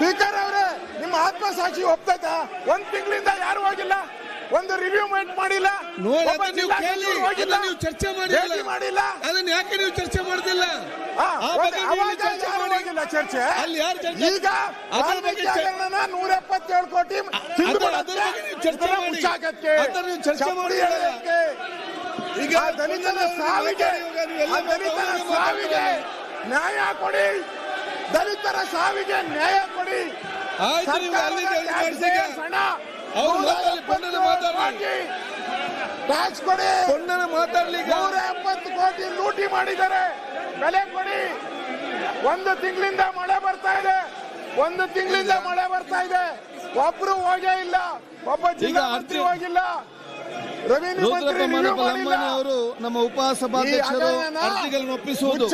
Speaker ಅವರೇ ನಿಮ್ಮ ಆತ್ಮಸಾಕ್ಷಿ ಒಪ್ತೈತಾ? ಒಂದ್ ತಿಂಗಳಿಂದ ಯಾರು ಹೋಗಿಲ್ಲ ಒಂದು ರಿವ್ಯೂ ಮೇಟ್ ಮಾಡಿಲ್ಲ ನೀವು ಕೇಳಿ ಹೋಗಿಲ್ಲ ನೀವು ಚರ್ಚೆ ಮಾಡಿಲ್ಲ. ಅದನ್ನ ಯಾಕೆ ನೀವು ಚರ್ಚೆ ಮಾಡುದಿಲ್ಲ ಚರ್ಚೆ ಈಗ ನೂರ ಎಪ್ಪತ್ತೇಳು ಕೋಟಿ ಚರ್ಚೆ ಮಾಡಿ. ಈಗ ಆ ದಲಿತರ ಸಾವಿಗೆ ದಲಿತನ ಸಾವಿಗೆ ನ್ಯಾಯ ಕೊಡಿ. ದಲಿತರ ಸಾವಿಗೆ ನ್ಯಾಯ ಕೊಡಿ. ಮಾತಾಡ್ಲಿ, ಟ್ಯಾಕ್ಸ್ ಕೊಡಿ. ಮಾತಾಡ್ಲಿಕ್ಕೆ ನೂರ ಎಪ್ಪತ್ತು ಕೋಟಿ ಲೂಟಿ ಮಾಡಿದ್ದಾರೆ. ಬೆಲೆ ಕೊಡಿ. ಒಂದು ತಿಂಗಳಿಂದ ಮಳೆ ಬರ್ತಾ ಇದೆ. ಒಂದು ತಿಂಗಳಿಂದ ಮಳೆ ಬರ್ತಾ ಇದೆ. ಒಬ್ರು ಹೋಗೇ ಇಲ್ಲ. ಒಬ್ಬ ಜಿಲ್ಲಾ ಹೋಗಿಲ್ಲ. ರುದ್ರಪ್ಪ review ಮನಪ ಮಾಡಿಲ್ಲ. ಅವರು ನಮ್ಮ ಉಪಸಭಾಧ್ಯಕ್ಷರು ಅರ್ಜಿಗಳನ್ನು ಒಪ್ಪಿಸುವುದು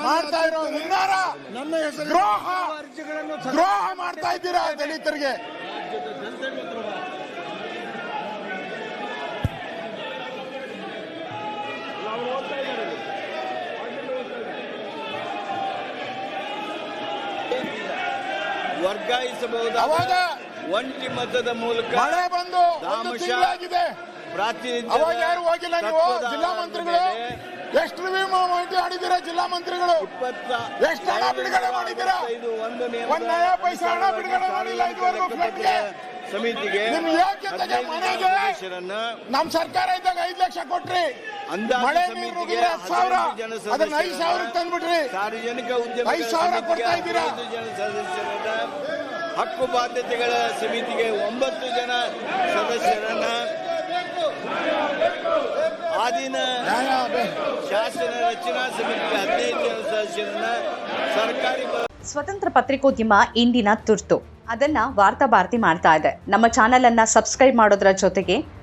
ಮಾಡ್ತಾ ಇರೋ ಹುನ್ನಾರ ನನ್ನ ಹೆಸರು ದ್ರೋಹ ಅರ್ಜಿಗಳನ್ನು ದ್ರೋಹ ಮಾಡ್ತಾ ಇದ್ದೀರಾ ದಲಿತರಿಗೆ ವರ್ಗಾಯಿಸಬಹುದಾದ ಅವಾಗ ಒಂಟಿ ಮತದ ಮೂಲಕ ಮಳೆ ಬಂದು ಒಂದು ದಾಮಶ ತಿಂಗಳಾಗಿದೆ. ಅವಾಗ ಯಾರು ಹೋಗಿಲ್ಲ ನೀವು? ಜಿಲ್ಲಾ ಮಂತ್ರಿಗಳು? ಎಷ್ಟು ರಿವ್ಯೂ ಮಾಹಿತಿ ಆಡಿದ್ದೀರಾ ಜಿಲ್ಲಾ ಮಂತ್ರಿಗಳು? ಎಷ್ಟು ಹಣ ಬಿಡುಗಡೆ ಮಾಡಿದ್ದೀರಾ? ಒಂದು ನಯಾ ಪೈಸೆ ಹಣ ಬಿಡುಗಡೆ ಮಾಡಿಲ್ಲ ಇದುವರೆಗೂ ಫ್ಲಡ್ಗೆ. ಸಮಿತಿಗೆ ನಿಮ್ ಸರ್ಕಾರ ಇದ್ದಾಗ ಐದ್ ಲಕ್ಷ ಕೊಟ್ರಿ. ಮಳೆ ನೀರು ಸಾವಿರ. ಅದನ್ನ ಐದು ಸಾವಿರ ತಂದ್ಬಿಟ್ರಿ. ಸಾರ್ವಜನಿಕ ಉದ್ಯಮ ಐದು ಸಾವಿರ ಕೊಡ್ತಾ ಇದ್ದೀರಾ? ಹಕ್ಕು ಬಾಧ್ಯತೆಗಳ ಸಮಿತಿಗೆ ಒಂಬತ್ತು ಜನ ಸದಸ್ಯರನ್ನ ಆದಿನ ಶಾಸನ ರಚನಾ ಸಮಿತಿಗೆ ಹದಿನೈದು ಜನ ಸದಸ್ಯರನ್ನ ಸರ್ಕಾರಿ ಸ್ವತಂತ್ರ ಪತ್ರಿಕೋದ್ಯಮ ಇಂದಿನ ತುರ್ತು. ಅದನ್ನ ವಾರ್ತಾ ಭಾರತಿ ಮಾಡ್ತಾ ಇದೆ. ನಮ್ಮ ಚಾನೆಲ್ ಅನ್ನ ಸಬ್ಸ್ಕ್ರೈಬ್ ಮಾಡೋದ್ರ ಜೊತೆಗೆ